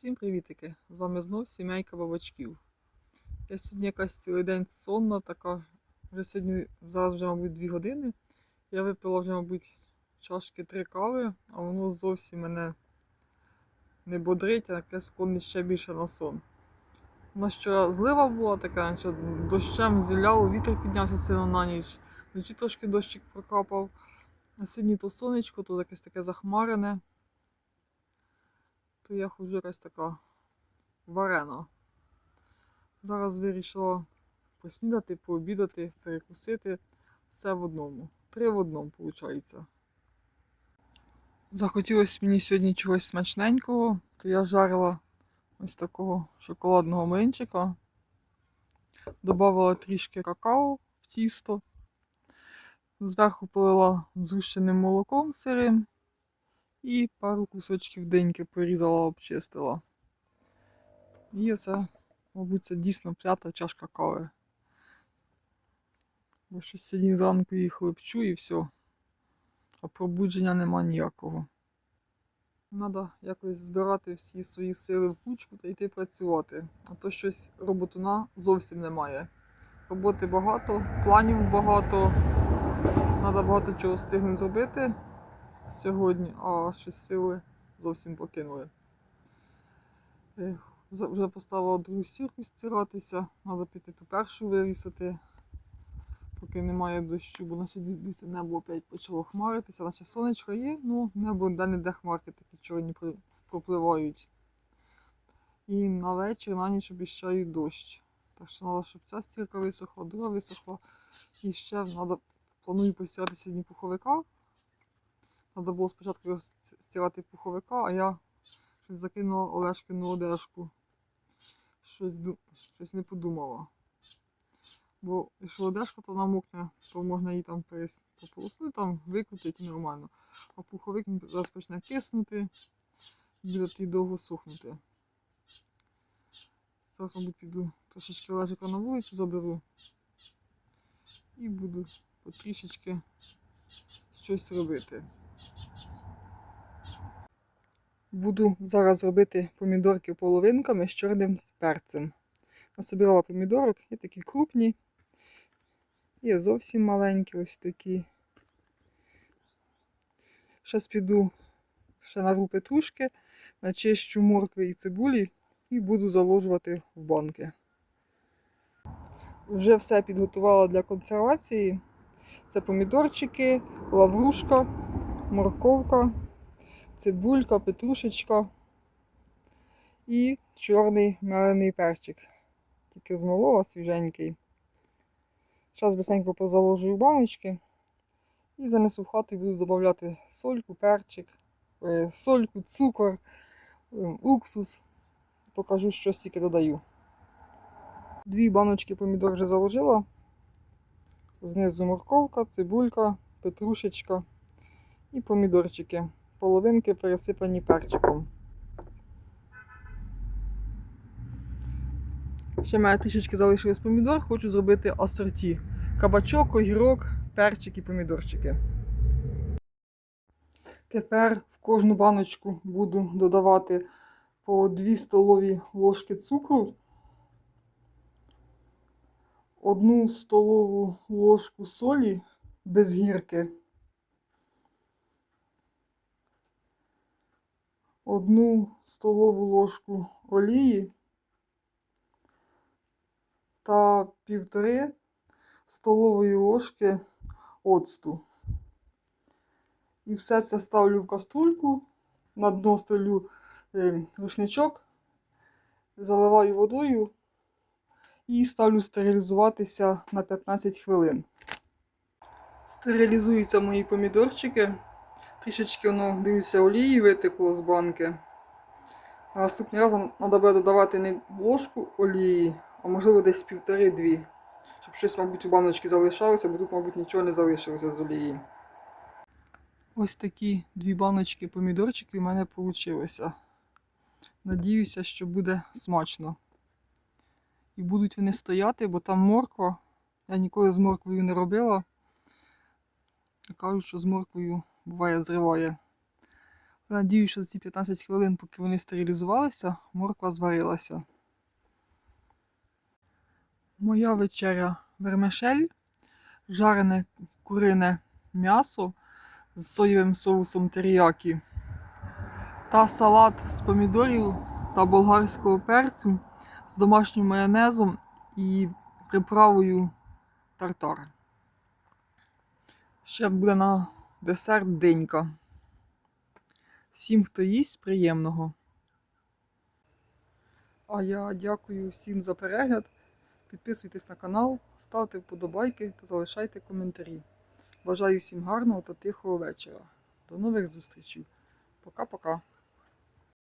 Всім привітики! З вами знов сімейка бабачків. Я сьогодні якась цілий день сонна, така. Вже сьогодні, зараз вже, мабуть, 2 години. Я випила вже, мабуть, чашки три кави, а воно зовсім мене не бодрить, а таке склонне ще більше на сон. Нас вчора злива була така, що дощем зіляло, вітер піднявся сильно на ніч. Вночі трошки дощик прокапав. А сьогодні то сонечко, то якесь таке захмарене то я ходжу якась така варена. Зараз вирішила поснідати, пообідати, перекусити все в одному. Три в одному, виходить. Захотілося мені сьогодні чогось смачненького, то я жарила ось такого шоколадного млинчика. Добавила трішки какао в тісто. Зверху полила згущеним молоком сирим і пару кусочків деньки порізала, обчистила. І це, мабуть, це дійсно п'ята чашка кави. Бо щось сьогодні зранку її хлебчу і все. А пробудження нема ніякого. Треба якось збирати всі свої сили в кучку та йти працювати. А то щось роботуна зовсім немає. Роботи багато, планів багато. Треба багато чого встигнути зробити сьогодні, а щось сили зовсім покинули. Вже поставила другу стірку стиратися, треба піти ту першу вивісити, поки немає дощу, бо на сьогодні небо опять почало хмаритися, наче сонечко є, ну небо де-не-де хмарки такі чорні пропливають. І на вечір, на ніч обіщають дощ. Так що треба, щоб ця стірка висохла, друга висохла. І ще треба, планую постирати сьогодні пуховика. Треба було спочатку його с- стирати пуховика, а я щось закинула Олешкину одежку. Щось, щось не подумала. Бо якщо одежка, то намокне, то можна її там пополоснути, там викрутити нормально. А пуховик зараз почне киснути, буде довго сухнути. Зараз, мабуть, піду трошечки лежика на вулицю заберу і буду потрішечки щось робити. Буду зараз робити помідорки половинками з чорним перцем. Насобирала помідорок, є такі крупні, є зовсім маленькі ось такі. Зараз піду ще нарву петрушки, начищу моркви і цибулі і буду заложувати в банки. Вже все підготувала для консервації. Це помідорчики, лаврушка, морковка, цибулька, петрушечка і чорний мелений перчик. Тільки з змолола свіженький. Зараз бисенько позаложую баночки і занесу в хату і буду додавати сольку, перчик, е, сольку, цукор, е, уксус. Покажу, що стільки додаю. Дві баночки помідор вже заложила. Знизу морковка, цибулька, петрушечка і помідорчики. Половинки пересипані перчиком. Ще мене трішечки залишилось помідор, хочу зробити асорті. Кабачок, огірок, перчик і помідорчики. Тепер в кожну баночку буду додавати по 2 столові ложки цукру, одну столову ложку солі без гірки, одну столову ложку олії та півтори столової ложки оцту. І все це ставлю в каструльку, на дно ставлю е, рушничок, заливаю водою і ставлю стерилізуватися на 15 хвилин. Стерилізуються мої помідорчики. Трішечки воно, дивлюся, олії витекло з банки. А наступний раз треба буде додавати не ложку олії, а можливо десь півтори-дві. Щоб щось, мабуть, у баночці залишалося, бо тут, мабуть, нічого не залишилося з олії. Ось такі дві баночки помідорчики в мене вийшло. Надіюся, що буде смачно. І будуть вони стояти, бо там морква. Я ніколи з морквою не робила. Кажуть, що з морквою буває зриває. Надію, що за ці 15 хвилин, поки вони стерилізувалися, морква зварилася. Моя вечеря вермишель, жарене курине м'ясо з соєвим соусом теріякі та салат з помідорів та болгарського перцю з домашнім майонезом і приправою тартар. Ще буде на десерт денька. Всім, хто їсть, приємного. А я дякую всім за перегляд. Підписуйтесь на канал, ставте вподобайки та залишайте коментарі. Бажаю всім гарного та тихого вечора. До нових зустрічей. Пока-пока.